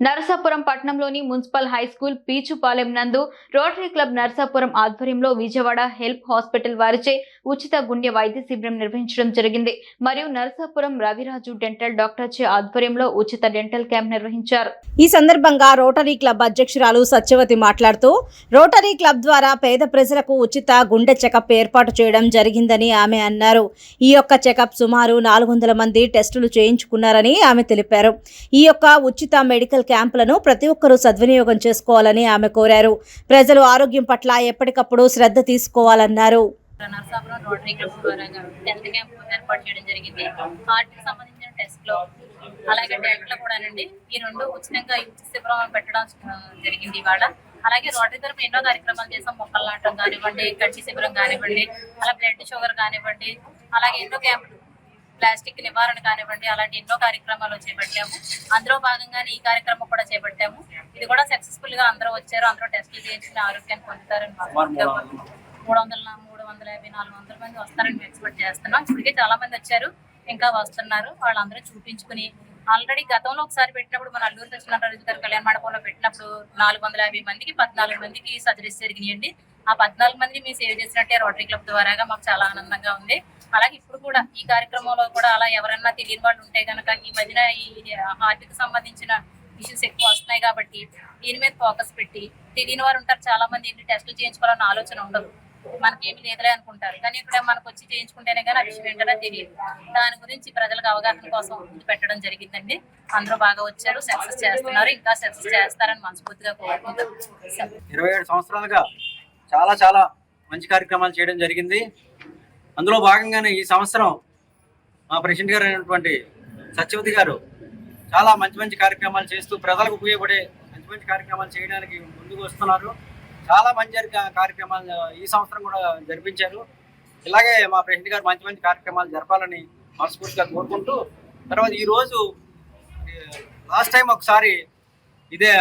నరసాపురం పట్టణంలోని municipal high school పీచుపాలెం నందు rotary club Narasapuram ఆధ్వర్యంలో విజయవాడ హెల్ప్ హాస్పిటల్ వారిచే ఉచిత గుండె వైద్య శిబిరం నిర్వహించడం జరిగింది. మరియు నరసాపురం రవిరాజు డెంటల్ డాక్టర్ చే ఆధ్వర్యంలో ఉచిత డెంటల్ క్యాంప్ నిర్వహించారు. ఈ సందర్భంగా రోటరీ క్లబ్ అధ్యక్షురాలు సత్యవతి మాట్లాడుతూ రోటరీ క్లబ్ ద్వారా పేద ప్రజలకు ఉచిత గుండె చెకప్ ఏర్పాటు చేయడం జరిగిందని ఆమె అన్నారు. ఈ యొక్క చెకప్ సుమారు నాలుగు వందల మంది టెస్టులు చేయించుకున్నారని ఆమె తెలిపారు. ఈ యొక్క ఉచిత మెడికల్ క్యాంపులను ప్రతి ఒక్కరూ సద్వినియోగం చేసుకోవాలని ఆమె కోరారు. ప్రజలు ఆరోగ్యం పట్ల ఎప్పటికప్పుడు శ్రద్ధ తీసుకోవాలన్నారు. నరసాపురం రోటరీ క్లబ్ ద్వారా టెన్త్ క్యాంప్ ఏర్పాటు చేయడం జరిగింది. హార్ట్కి సంబంధించిన టెస్ట్లో అలాగే డెంట్లో కూడానండి ఈ రెండు ఉచితంగా ఉచిత శిబిరం పెట్టడం జరిగింది ఇవాళ. అలాగే రోటరీ తరపు ఎన్నో కార్యక్రమాలు చేసాం మొక్కలు నాటడం కానివ్వండి కట్టి శిబిరం కానివ్వండి అలా బ్లడ్ షుగర్ కానివ్వండి అలాగే ఎన్నో క్యాంపులు ప్లాస్టిక్ నివారణ కానివ్వండి అలాంటి ఎన్నో కార్యక్రమాలు చేపట్టాము. అందులో భాగంగానే ఈ కార్యక్రమం కూడా చేపట్టాము. ఇది కూడా సక్సెస్ఫుల్గా అందరూ వచ్చారు అందరూ టెస్టులు చేయించుకుని ఆరోగ్యాన్ని పొందుతారని మూడు వందల మూడు వందల యాభై నాలుగు వందల మంది వస్తారని మేము ఎక్స్పెక్ట్ చేస్తున్నాం. ఇప్పటికే చాలా మంది వచ్చారు ఇంకా వస్తున్నారు. వాళ్ళందరూ చూపించుకుని ఆల్రెడీ గతంలో ఒకసారి పెట్టినప్పుడు మన అల్లూరు సత్యనారాయణ గారు కళ్యాణ మండపంలో పెట్టినప్పుడు నాలుగు వందల యాభై మందికి పద్నాలుగు మందికి సర్జరీస్ జరిగినాయండి. ఆ పద్నాలుగు మంది మీ సేవ్ చేసినట్టే రోటరీ క్లబ్ ద్వారాగా మాకు చాలా ఆనందంగా ఉంది. అలాగే ఇప్పుడు కూడా ఈ కార్యక్రమంలో కూడా అలా ఎవరన్నా తెలియని వాళ్ళు ఉంటే కనుక ఈ మధ్యన ఈ హార్ట్కి సంబంధించిన ఇష్యూస్ ఎక్కువ వస్తున్నాయి కాబట్టి దీని మీద ఫోకస్ పెట్టి తెలియని వారు ఉంటారు. చాలా మంది ఎన్ని టెస్టులు చేయించుకోవాలన్న ఆలోచన ఉండదు. మనకేమి లేదులే అనుకుంటారు. కానీ ఇక్కడ మనకు వచ్చి చేయించుకుంటేనే కానీ ఆ విషయం ఏంటనే తెలియదు. దాని గురించి ప్రజలకు అవగాహన కోసం పెట్టడం జరిగిందండి. అందరూ బాగా వచ్చారు. సక్సెస్ చేస్తున్నారు. ఇంకా సక్సెస్ చేస్తారని మనస్ఫూర్తిగా కోరుకుంటాం ఇరవై ఏడు సంవత్సరాలుగా చాలా చాలా మంచి కార్యక్రమాలు చేయడం జరిగింది. అందులో భాగంగానే ఈ సంవత్సరం మా ప్రెసిడెంట్ గారు అయినటువంటి సత్యవతి గారు చాలా మంచి మంచి కార్యక్రమాలు చేస్తూ ప్రజలకు ఉపయోగపడే మంచి మంచి కార్యక్రమాలు చేయడానికి ముందుకు వస్తున్నారు. చాలా మంచి కార్యక్రమాలు ఈ సంవత్సరం కూడా జరిపించారు. ఇలాగే మా ప్రెసిడెంట్ గారు మంచి మంచి కార్యక్రమాలు జరపాలని మనస్ఫూర్తిగా కోరుకుంటూ తర్వాత ఈరోజు లాస్ట్ టైం ఒకసారి ఇదే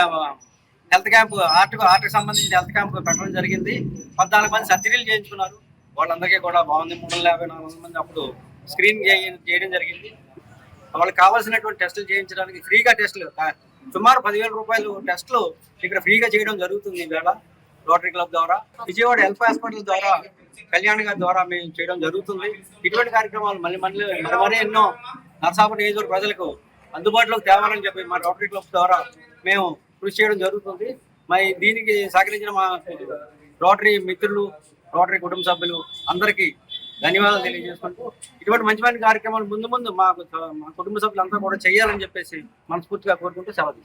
హెల్త్ క్యాంప్ ఆర్ట్ ఆర్ట్కి సంబంధించిన హెల్త్ క్యాంప్ పెట్టడం జరిగింది. పద్నాలుగు మంది సర్జరీలు చేయించుకున్నారు. వాళ్ళందరికీ కూడా బాగుంది. మూడు వందల యాభై నాలుగు వందల మంది అప్పుడు స్క్రీన్ చేయడం జరిగింది. వాళ్ళకి కావాల్సినటువంటి టెస్టులు చేయించడానికి ఫ్రీగా టెస్టులు సుమారు పదివేల రూపాయలు టెస్టులు ఇక్కడ ఫ్రీగా చేయడం జరుగుతుంది ఈవేళ రోటరీ క్లబ్ ద్వారా. విజయవాడ హెల్త్ హాస్పిటల్ ద్వారా కళ్యాణ్ గారి ద్వారా మేము చేయడం జరుగుతుంది. ఇటువంటి కార్యక్రమాలు మళ్ళీ మళ్ళీ మరమరే ఎన్నో నరసాపురం నియోజకవర్గ ప్రజలకు అందుబాటులోకి తేవాలని చెప్పి మా రోటరీ క్లబ్ ద్వారా మేము కృషి చేయడం జరుగుతుంది. మరి దీనికి సహకరించిన మా రోటరీ మిత్రులు రోటరీ కుటుంబ సభ్యులు అందరికీ ధన్యవాదాలు తెలియజేసుకుంటూ ఇటువంటి మంచి మంచి కార్యక్రమాలు ముందు ముందు మాకు మా కుటుంబ సభ్యులంతా కూడా చేయాలని చెప్పేసి మనస్ఫూర్తిగా కోరుకుంటూ సెలవు